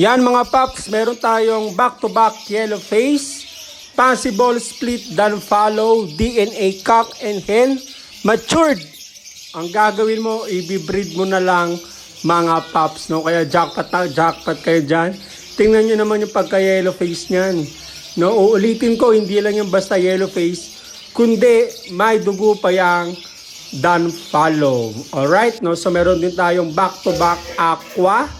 Yan mga paps, meron tayong back-to-back yellow face, possible split dan follow, DNA cock and hen, matured. Ang gagawin mo, i-breed mo na lang mga paps, no? Kaya jackpot na, jackpot kayo dyan. Tingnan nyo naman yung pagka-yellow face niyan. No, uulitin ko, hindi lang yung basta yellow face, kundi may dugo pa yang dan follow. Alright, no? So meron din tayong back-to-back aqua.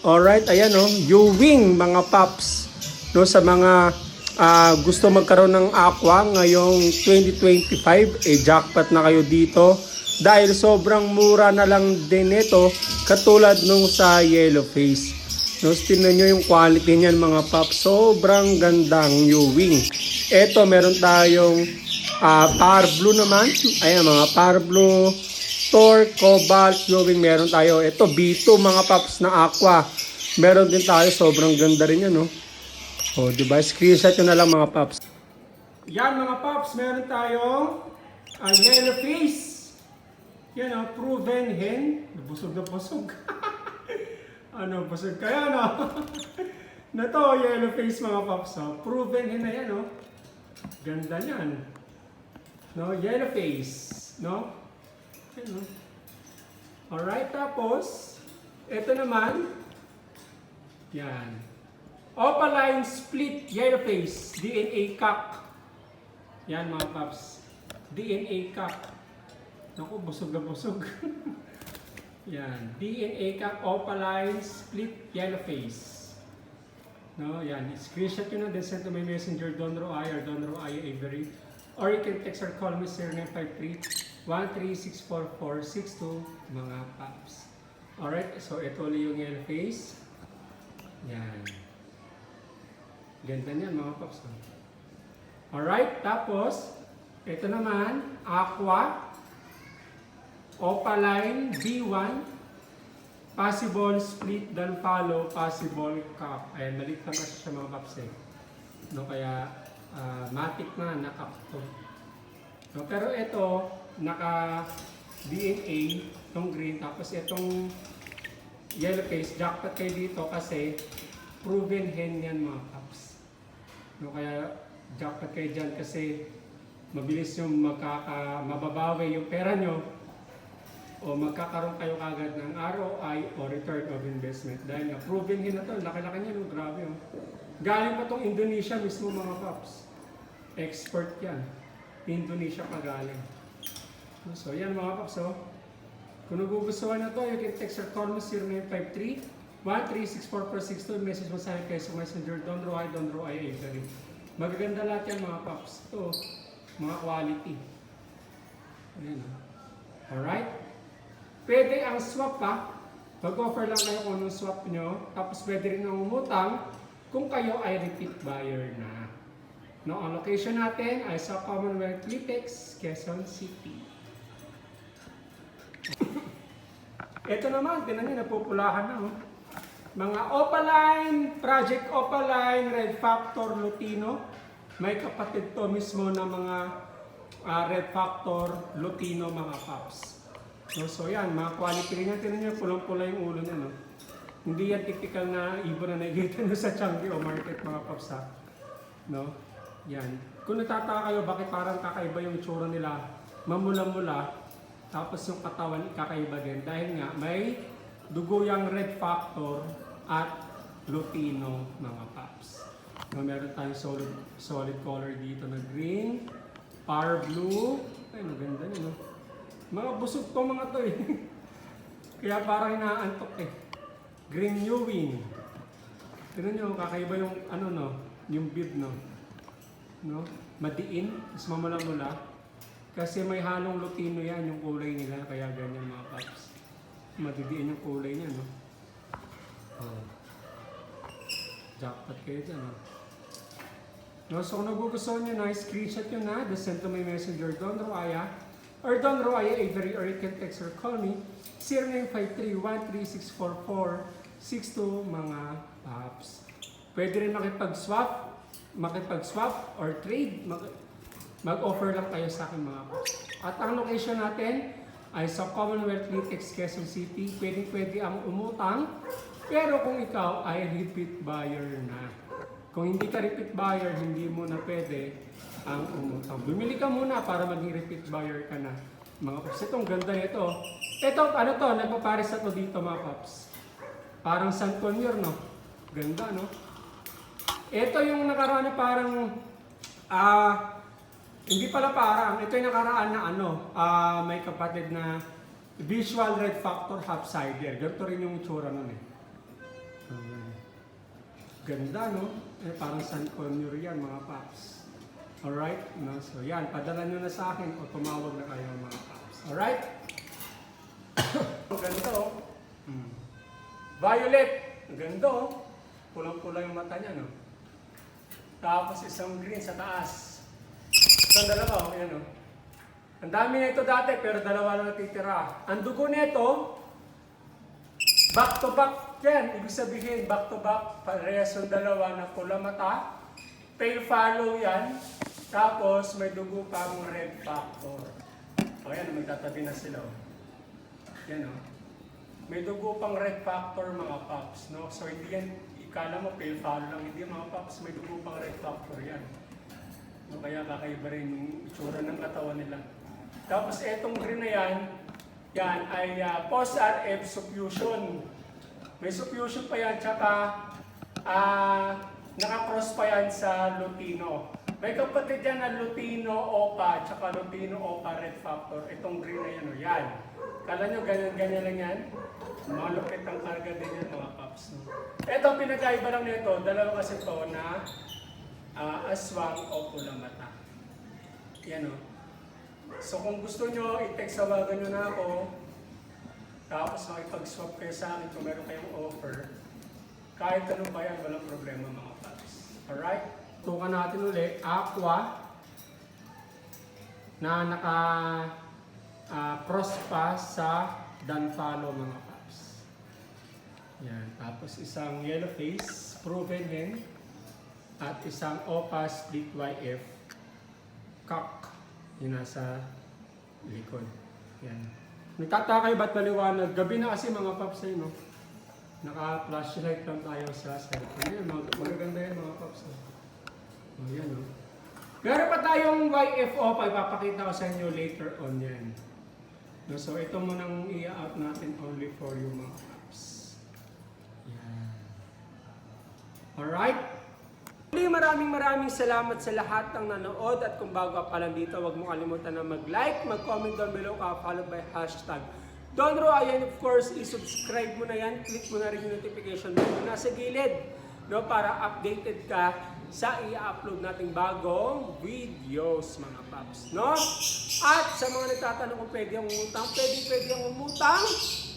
Alright, ayan no, Ewing mga paps. No, sa mga ah, gusto magkaroon ng aqua ngayong 2025, eh jackpot na kayo dito. Dahil sobrang mura na lang din ito, katulad nung sa yellow face. No, tingnan nyo yung quality niyan mga paps. Sobrang gandang Ewing. Ito, meron tayong ah, Power Blue naman. Ayan, mga Power Blue. Tor, Cobalt, Ewing, meron tayo. Ito, B2, mga paps na aqua. Meron din tayo, sobrang ganda rin yan, no? O, di ba? Screenshot nyo na lang, mga paps. Yan, mga paps, meron tayong uh, yellow face. Yan, oh, proven hen. Busog na busog. ano, busog kaya, no? na to, yellow face, mga paps, oh. Proven hen na yan, oh. Ganda niyan. No, yellow face, no? Ano? Alright, tapos, ito naman, yan. Opaline split yellow face, DNA cock. Yan mga paps. DNA cock. Naku, busog na busog. yan. DNA cock, opaline split yellow face. No, yan. Screenshot yun na, then send to my messenger, Don Roay or Don Roay Avery. Or you can text or call me 0953 1364462 mga paps. Alright, so ito ulit yung yellow face. Yan. Ganda niyan mga paps. oh. Alright, tapos ito naman, aqua, opaline, B1, possible split dan follow, possible cup. Ayan, maliit lang kasi siya mga paps eh. No, kaya ah, matic na, nakap to. No, pero ito, naka DNA, itong green, tapos itong yellow face, jackpot kayo dito kasi proven hen yan mga paps. No, kaya jackpot kayo dyan kasi mabilis yung magkaka, mababawi yung pera nyo o magkakaroon kayo kagad ng ROI o return of investment. Dahil nga, proven hen na to, laki-laki niya, no? grabe oh. Galing pa tong Indonesia mismo mga paps. Expert yan. Indonesia pa galing. So yan mga paps oh. Kung nagugustuhan na to, you can text or call me 0953 1364462 message mo sa akin kayo sa messenger Don Roy, Don Roy Avery. Magaganda lahat yan mga paps. Ito, mga quality. Ayan. oh. Alright? Pwede ang swap pa. Mag-offer lang kayo kung anong swap nyo. Tapos pwede rin ang umutang kung kayo ay repeat buyer na. No, ang location natin ay sa Commonwealth Litex, Quezon City. Ito naman, tinan nyo, napupulahan na. Oh. Mga Opaline, Project Opaline, Red Factor, Lutino. May kapatid to mismo na mga ah, Red Factor, Lutino, mga paps. No, so yan, mga quality rin yan. Tinan nyo, pulang-pula yung ulo niya. No? Hindi yan typical na ibon na nakikita sa Changi o market, mga paps ha. No? Yan. Kung natataka kayo, bakit parang kakaiba yung itsura nila, mamula-mula, tapos yung katawan kakaiba din. Dahil nga, may dugo yung red factor at lutino mga paps. No, meron tayong solid, solid color dito na green, power blue, ay maganda yun, no? Mga busog to mga to eh. Kaya parang inaantok eh. Green Ewing. Tignan nyo, kakaiba yung ano no, yung bib no. No? Madiin, mas mamula-mula. Kasi may halong lutino yan, yung kulay nila, kaya ganyan mga paps. Madidiin yung kulay niya, no? Oh. Jackpot kayo dyan, no? No, so kung nagugustuhan nyo na, screenshot nyo na, just send to my messenger, Don Roaya, or Don Roaya Avery, or you can text or call me, 0953-13644-62 mga paps. Pwede rin makipag-swap, makipag-swap or trade, mag- mag-offer lang kayo sa akin mga paps. At ang location natin ay sa Commonwealth Litex, Quezon City. Pwede pwede ang umutang Pero kung ikaw ay repeat buyer na, kung hindi ka repeat buyer, hindi mo na pwede ang umutang. Bumili ka muna para maging repeat buyer ka na. Mga paps, itong ganda nito. Ito, ano to, nagpapares na to dito mga paps. Parang San Conyor, no? Ganda, no? Ito yung nakaraan na parang, ah, hindi pala parang, ito yung nakaraan na ano, ah, may kapatid na visual red factor half cider. Ganito rin yung itsura nun eh. Ayan. Ganda, no? Eh, parang San Conyor yan, mga paps. Alright? No? So, yan. Padala nyo na sa akin o tumawag na kayo, mga paps. Alright? Ganda, oh. Hmm. Violet. Ganda, oh. Pulang-pula yung mata niya, no? Tapos isang green sa taas. Isang dalawa, oh. Ayan, oh. Ang dami na ito dati, pero dalawa lang natitira. Ang dugo nito, back to back yan. Ibig sabihin, back to back, parehas yung dalawa na pula mata. Pale follow yan. Tapos may dugo pang red factor. O yan, magtatabi na sila. Oh. Yan o. May dugo pang red factor mga paps. No? So hindi yan, ikala mo pale follow lang. Hindi mga paps, may dugo pang red factor yan. Kaya kakaiba rin yung itsura ng katawan nila. Tapos etong green na yan, yan ay uh, post-RF suffusion. May suffusion pa yan, tsaka ah nakakross pa yan sa Lutino. May kapatid yan na Lutino Opa, tsaka Lutino Opa Red Factor. Itong green na yan, o yan. Kala nyo ganyan-ganyan lang yan? Malupit ang karga din yan mga paps. No? Ito pinagkaiba lang nito, dalawa kasi to na ah, aswang o pulamata. Yan o. So kung gusto nyo, i-text sawagan nyo na ako. Tapos makipag-swap kayo sa akin kung meron kayong offer. Kahit anong ba yan, walang problema mga paps. Alright? Tukan natin ulit, aqua na naka ah, cross pa sa Danfalo mga paps. Yan. Tapos isang yellow face, proven hen, at isang OPA split YF cock. Yung nasa likod. Yan. Nagtataka kayo ba't maliwanag? Gabi na kasi mga paps eh, no? Naka-flashlight lang tayo sa cellphone. Yan, mag magaganda yan mga paps. eh. Oh, yan, no? Meron pa tayong YFO pa, ipapakita ko sa inyo later on yan. No, so ito munang i-out natin only for you mga paps. Yan. Alright? Maraming maraming salamat sa lahat ng nanood at kung bago pa lang dito, huwag mo kalimutan na mag-like, mag-comment down below ka, followed by hashtag Donro, ayan of course, i-subscribe mo na yan, click mo na rin yung notification bell na nasa gilid no, para updated ka sa i-upload nating bagong videos mga paps. No? At sa mga nagtatanong kung pwede ang umutang, pwede pwede ang umutang,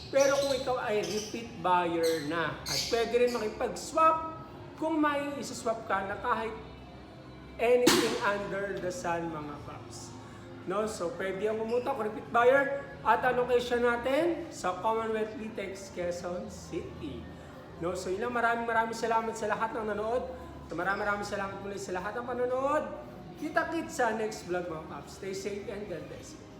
pero kung ikaw ay repeat buyer na at pwede rin makipag-swap kung may isaswap ka na kahit anything under the sun mga paps. No? So, pwede ang umutang kung repeat buyer at ang location natin sa Commonwealth Litex, Quezon City. No? So, yun lang. Maraming maraming salamat sa lahat ng nanood. So, maraming maraming salamat muli sa lahat ng panonood. Kita-kit sa next vlog mga paps. Stay safe and God bless you.